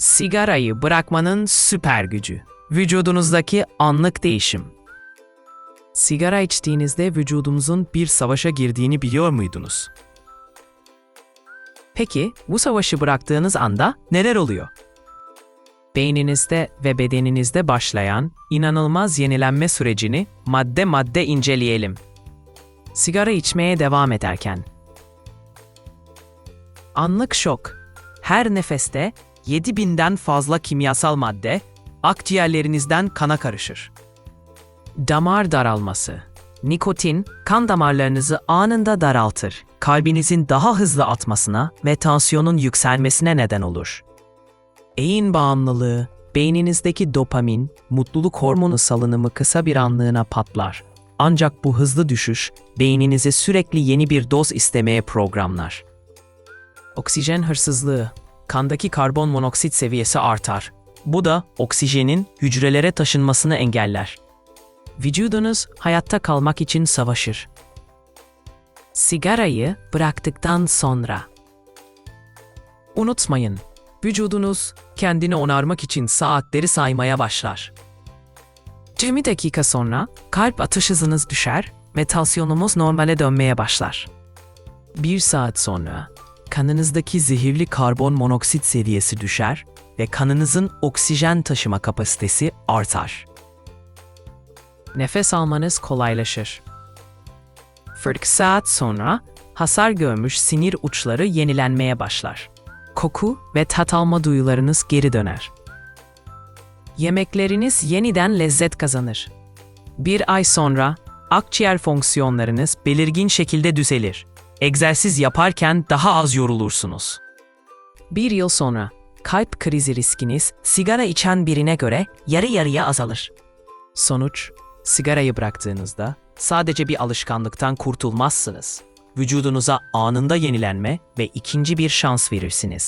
Sigarayı bırakmanın süper gücü. Vücudunuzdaki anlık değişim. Sigara içtiğinizde vücudumuzun bir savaşa girdiğini biliyor muydunuz? Peki bu savaşı bıraktığınız anda neler oluyor? Beyninizde ve bedeninizde başlayan inanılmaz yenilenme sürecini madde madde inceleyelim. Sigara içmeye devam ederken. Anlık şok. Her nefeste 7000'den fazla kimyasal madde akciğerlerinizden kana karışır. Damar daralması. Nikotin kan damarlarınızı anında daraltır. Kalbinizin daha hızlı atmasına ve tansiyonun yükselmesine neden olur. Beyin bağımlılığı, beyninizdeki dopamin, mutluluk hormonu salınımı kısa bir anlığına patlar. Ancak bu hızlı düşüş beyninizi sürekli yeni bir doz istemeye programlar. Oksijen hırsızlığı, kandaki karbon monoksit seviyesi artar. Bu da oksijenin hücrelere taşınmasını engeller. Vücudunuz hayatta kalmak için savaşır. Sigarayı bıraktıktan sonra. Unutmayın, vücudunuz kendini onarmak için saatleri saymaya başlar. 20 dakika sonra kalp atış hızınız düşer ve normale dönmeye başlar. Bir saat sonra kanınızdaki zehirli karbon monoksit seviyesi düşer ve kanınızın oksijen taşıma kapasitesi artar. Nefes almanız kolaylaşır. 40 saat sonra hasar görmüş sinir uçları yenilenmeye başlar. Koku ve tat alma duyularınız geri döner. Yemekleriniz yeniden lezzet kazanır. Bir ay sonra akciğer fonksiyonlarınız belirgin şekilde düzelir. Egzersiz yaparken daha az yorulursunuz. Bir yıl sonra kalp krizi riskiniz sigara içen birine göre yarı yarıya azalır. Sonuç, sigarayı bıraktığınızda sadece bir alışkanlıktan kurtulmazsınız. Vücudunuza anında yenilenme ve ikinci bir şans verirsiniz.